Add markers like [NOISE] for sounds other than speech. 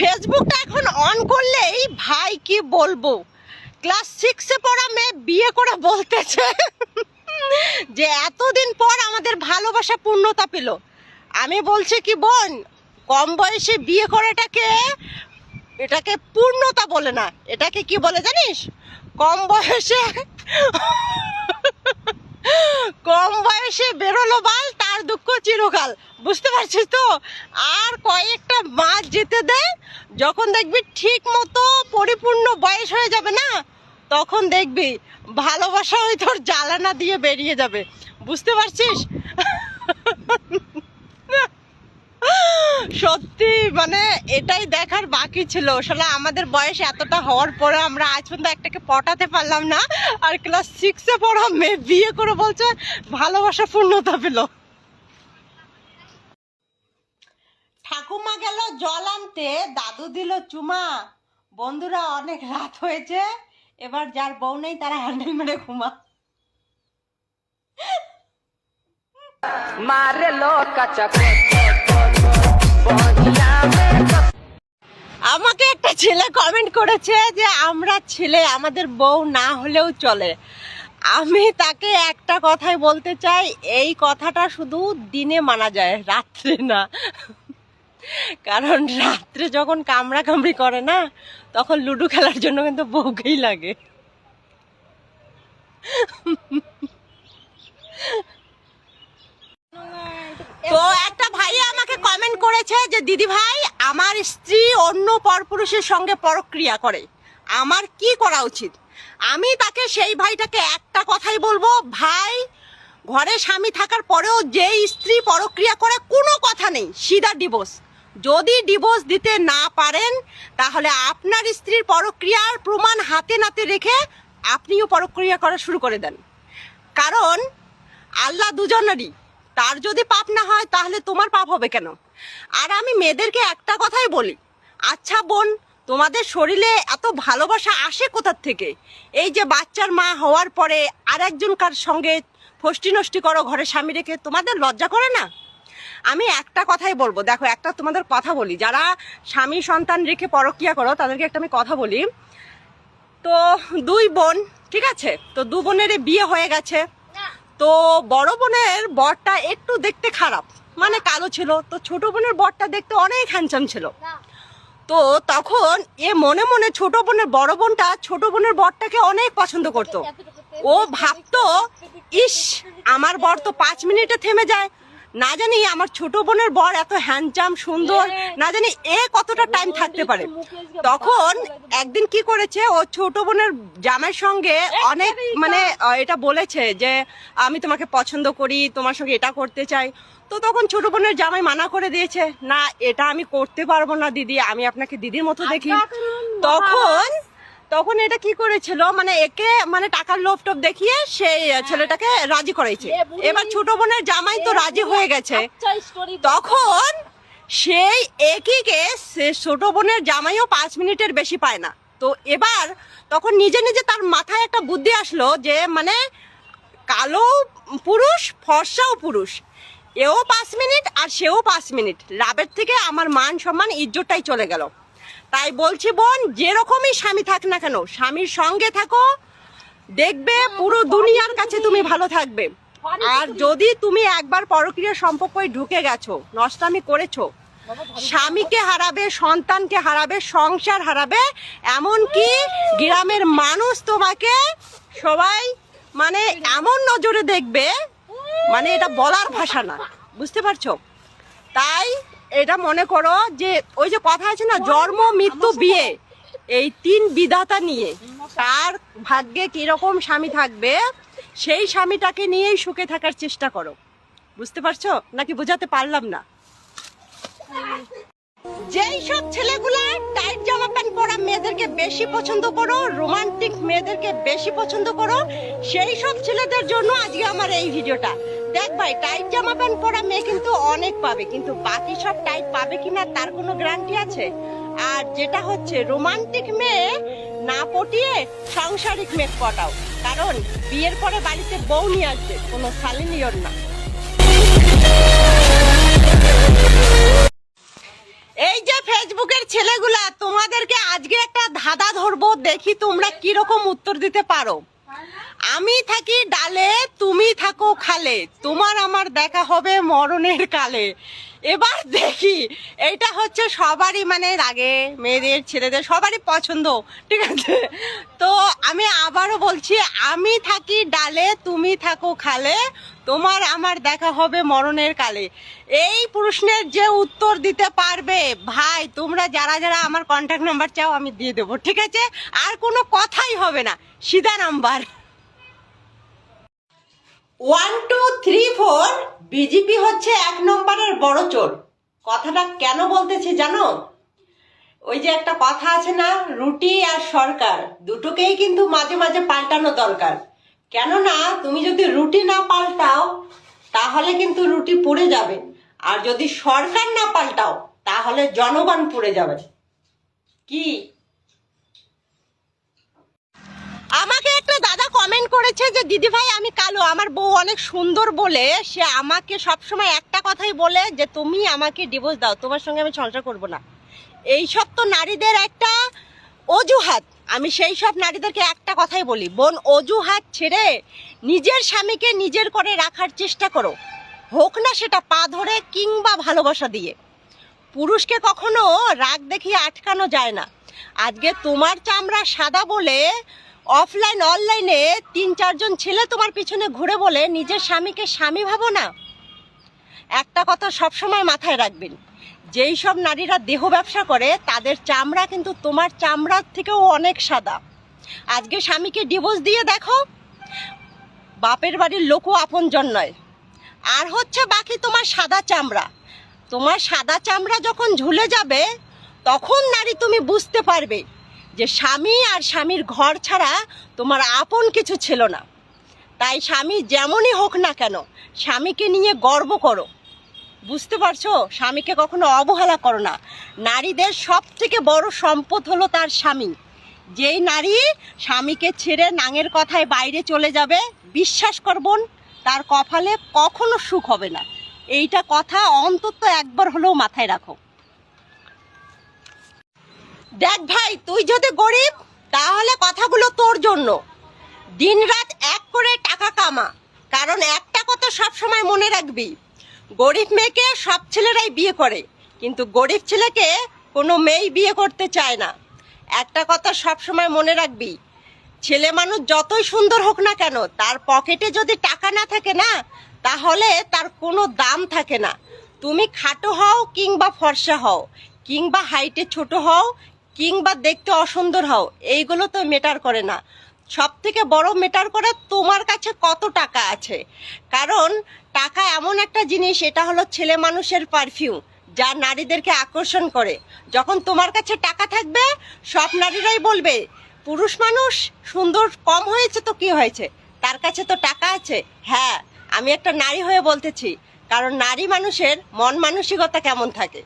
ফেসবুকটা এখন অন করলেই ভাই কি বলব? ক্লাস সিক্সে পড়া মেয়ে বিয়ে করে বলতেছে [LAUGHS] যে এতদিন পর আমাদের ভালোবাসা পূর্ণতা পেল। আমি বলছি কি, বোন, কম বয়সে বিয়ে করাটাকে এটাকে পূর্ণতা বলে না। এটাকে কি বলে জানিস? কম বয়সে কম বয়সে বেরোলো বাল, তার দুঃখ চিরকাল। বুঝতে পারছিস তো? আর কয়েকটা মাছ যেতে দে, যখন দেখবি ঠিক মতো পরিপূর্ণ বয়স হয়ে যাবে না, তখন দেখবি ভালোবাসা ওই তোর জ্বালানা দিয়ে বেরিয়ে যাবে। বুঝতে পারছিস? সত্যি মানে এটাই দেখার বাকি ছিল। আসলে আমাদের বয়স এতটা হওয়ার পরে আমরা আজ পর্যন্ত একটাকে পটাতে পারলাম না। আর ক্লাস সিক্সে পড়া মেয়ে বিয়ে করে বলছে, ভালোবাসা পূর্ণতা পেল। ঠাকুমা গেল জল আনতে, দাদু দিল চুমা। বন্ধুরা, অনেক রাত হয়েছে, এবার যার বউ নেই, তারা হ্যান্ডেল মেরে ঘুমা মারে লোক কাঁচা আমাকে একটা ছেলে কমেন্ট করেছে যে আমরা ছেলে, আমাদের বউ না হলেও চলে। আমি তাকে একটা কথাই বলতে চাই, এই কথাটা শুধু দিনে মানা যায়, রাত্রে না। কারণ রাত্রে যখন কামড়া কামড়ি করে না, তখন লুডো খেলার জন্য কিন্তু বউকেই লাগে তো একটা ভাই আমাকে কমেন্ট করেছে যে দিদি ভাই আমার স্ত্রী অন্য পরপুরুষের সঙ্গে পরক্রিয়া করে। আমার কি করা উচিত? আমি তাকে সেই ভাইটাকে একটা কথাই বলব, ভাই, ঘরে স্বামী থাকার পরেও যে স্ত্রী পরক্রিয়া করে, কোনো কথা নেই, সিধা ডিভোর্স যদি ডিভোর্স দিতে না পারেন, তাহলে আপনার স্ত্রীর পরক্রিয়ার প্রমাণ হাতে নাতে রেখে আপনিও পরক্রিয়া করা শুরু করে দেন। কারণ, আল্লাহ দুজনেরই। তার যদি পাপ না হয়, তাহলে তোমার পাপ হবে কেন? আর আমি মেয়েদেরকে একটা কথাই বলি। আচ্ছা বোন, তোমাদের শরীরে এত ভালোবাসা আসে কোথার থেকে? এই যে বাচ্চার মা হওয়ার পরে আর একজন কার সঙ্গে ফষ্টি নষ্টি করো, ঘরে স্বামী রেখে তোমাদের লজ্জা করে না? আমি একটা কথাই বলব, দেখো একটা তোমাদের কথা বলি। যারা স্বামী সন্তান রেখে পরকিয়া করো, তাদেরকে একটা আমি কথা বলি। তো দুই বোন, ঠিক আছে? তো দু বোনের বিয়ে হয়ে গেছে। তো বড় বোনের বরটা একটু দেখতে খারাপ। মানে কালো ছিল। তো ছোট বোনের বরটা দেখতে অনেক হ্যান্ডসাম ছিল। তো তখন এ মনে মনে ছোট বোনের, বড় বোনটা ছোট বোনের বরটাকে অনেক পছন্দ করত। ও ভাবতো, ইস, আমার বর তো পাঁচ মিনিটে থেমে যায়। না জানি আমার ছোট বোনের বর এত হ্যান্ডসাম সুন্দর না জানি এ কতটা টাইম থাকতে পারে। তখন একদিন কি করেছে ও ছোট বোনের জামাইয়ের সঙ্গে অনেক মানে এটা বলেছে যে আমি তোমাকে পছন্দ করি তোমার সঙ্গে এটা করতে চাই। তো তখন ছোট বোনের জামাই মানা করে দিয়েছে না এটা আমি করতে পারব না দিদি আমি আপনাকে দিদির মতো দেখি। তখন তখন এটা কি করেছিল? মানে একে মানে টাকার লোভ টোপ দেখিয়ে সেই ছেলেটাকে রাজি করাইছে। এবার ছোট বোনের জামাই তো রাজি হয়ে গেছে। তখন সেই একইকে সে ছোট বোনের জামাইও পাঁচ মিনিটের বেশি পায় না। তো এবার তখন নিজে নিজে তার মাথায় একটা বুদ্ধি আসলো যে মানে কালো পুরুষ ফর্সাও পুরুষ। এও পাঁচ মিনিট আর সেও পাঁচ মিনিট। লাভের থেকে আমার মান সম্মান ইজ্জতটাই চলে গেল। তাই বলছি বোন, যেরকমই স্বামী থাক না কেন, স্বামীর সঙ্গে থাকো, দেখবে পুরো দুনিয়ার কাছে তুমি ভালো থাকবে। আর যদি তুমি একবার পরক্রিয়া সম্পর্কে ঢুকে গেছো, নষ্টামি করেছ, স্বামীকে হারাবে, সন্তানকে হারাবে, সংসার হারাবে, এমনকি গ্রামের মানুষ তোমাকে সবাই মানে এমন নজরে দেখবে মানে এটা বলার ভাষা না। বুঝতে পারছ? তাই এটা মনে করো যে ওই যে কথা আছে না জন্ম মৃত্যু বিয়ে। এই তিন বিধাতা নিয়ে। তার ভাগ্যে কীরকম স্বামী থাকবে সেই স্বামীটাকে নিয়েই সুখে থাকার চেষ্টা করো। বুঝতে পারছ? নাকি বোঝাতে পারলাম না? যেই সব ছেলেগুলা টাইট জামা প্যান্ট পরা মেয়েদেরকে বেশি পছন্দ করো রোমান্টিক মেয়েদেরকে বেশি পছন্দ করো সেই সব ছেলেদের জন্য আজকে আমার এই ভিডিওটা। দেখ ভাই টাইট জামা প্যান্ট পরা মেয়ে কিন্তু অনেক পাবে, কিন্তু বাকি সব টাইট পাবে কিনা তার কোনো গ্যারান্টি আছে? আর যেটা হচ্ছে রোমান্টিক মেয়ে না পটিয়ে সাংসারিক মেয়ে পটাও। কারণ বিয়ের পরে বাড়িতে বউ নিয়ে আসবে, কোনো শালিনিয়র না। এই যে ফেসবুকের ছেলেগুলা, তোমাদেরকে আজকে একটা ধাঁধা ধরবো, দেখি তোমরা কীরকম উত্তর দিতে পারো। আমি থাকি ডালে, তুমি থাকো খালে। তোমার আমার দেখা হবে মরণের কালে। এবার দেখি, এটা হচ্ছে সবারই মানে রাগে, মেয়েদের, ছেলেদের, সবারই পছন্দ, ঠিক আছে? তো আমি আবারও বলছি, আমি থাকি ডালে, তুমি থাকো খালে। তোমার আমার দেখা হবে মরণের কালে। এই প্রশ্নের যে উত্তর দিতে পারবে, ভাই, তোমরা যারা যারা আমার কন্ট্যাক্ট নাম্বার চাও, আমি দিয়ে দেবো, ঠিক আছে? আর কোনো কথাই হবে না। সিধা number. One two three four BJP হচ্ছে এক নম্বরের বড় চোর। কথাটা কেন বলতেছি জানো? ওই যে একটা কথা আছে না, রুটি আর সরকার, দুটোকেই কিন্তু মাঝে মাঝে পাল্টানো দরকার। কেননা তুমি যদি রুটি না পাল্টাও, তাহলে কিন্তু রুটি পুড়ে যাবে। আর যদি সরকার না পাল্টাও, তাহলে জনগণ পুড়ে যাবে। কি? আমাকে একটা দাদা কমেন্ট করেছে যে, দিদি ভাই, আমি কালো। আমার বউ অনেক সুন্দর বলে সে আমাকে সবসময় একটা কথাই বলে যে, তুমি আমাকে ডিভোর্স দাও, তোমার সঙ্গে আমি সংসার করব না। এই সব তো নারীদের একটা অজুহাত। আমি সেই সব নারীদেরকে একটা কথাই বলি, বোন অজুহাত ছেড়ে নিজের স্বামীকে নিজের করে রাখার চেষ্টা করো। হোক না সেটা পা ধরে কিংবা ভালোবাসা দিয়ে। পুরুষকে কখনো রাগ দেখিয়ে আটকানো যায় না। আজকে তোমার চামড়া সাদা বলে অফলাইন অনলাইনে তিন চারজন ছেলে তোমার পিছনে ঘুরে বলে, নিজের স্বামীকে স্বামী ভাবো না। একটা কথা সবসময় মাথায় রাখবেন, যেই সব নারীরা দেহ ব্যবসা করে, তাদের চামড়া কিন্তু তোমার চামড়ার থেকেও অনেক সাদা। আজকে স্বামীকে ডিভোর্স দিয়ে দেখো, বাপের বাড়ির লোকও আপনজন নয়। আর হচ্ছে বাকি তোমার সাদা চামড়া। তোমার সাদা চামড়া যখন ঝুলে যাবে, তখন নারী তুমি বুঝতে পারবে যে স্বামী আর স্বামীর ঘর ছাড়া তোমার আপন কিছু ছিল না। তাই স্বামী যেমনই হোক না কেন, স্বামীকে নিয়ে গর্ব করো। বুঝতে পারছ? স্বামীকে কখনো অবহেলা করো না। নারীদের সব থেকে বড় সম্পদ হলো তার স্বামী। যেই নারী স্বামীকে ছেড়ে নাঙের কথায় বাইরে চলে যাবে, বিশ্বাস করবন তার কপালে কখনো সুখ হবে না। এইটা কথা অন্তত একবার হলেও মাথায় রাখো। দেখ ভাই, তুই যদি গরিব, তাহলে কথাগুলো তোর জন্য। দিনরাত এক করে টাকা কামা, কারণ একটা কথা সব সময় মনে রাখবি। গরিব মেয়েকে সব ছেলেরাই বিয়ে করে, কিন্তু গরিব ছেলেকে কোনো মেয়েই বিয়ে করতে চায় না। একটা কথা সব সময় মনে রাখবি, ছেলে মানুষ যতই সুন্দর হোক না কেন, তার পকেটে যদি টাকা না থাকে না, তাহলে তার কোনো দাম থাকে না। তুমি খাটো হও কিংবা ফর্সা হও, কিংবা হাইটে ছোট হও কিংবা দেখতে অসুন্দর হও, এইগুলো তো মেটার করে না। সব থেকে বড় মেটার করে তোমার কাছে কত টাকা আছে। কারণ টাকা এমন একটা জিনিস, এটা হলো ছেলে মানুষের পারফিউম যা নারীদেরকে আকর্ষণ করে। যখন তোমার কাছে টাকা থাকবে, সব নারীরাই বলবে, পুরুষ মানুষ, সুন্দর, কম হয়েছে তো কি হয়েছে? তার কাছে তো টাকা আছে। হ্যাঁ আমি একটা নারী হয়ে বলতেছি, কারণ নারী মানুষের মন মানসিকতা কেমন থাকে?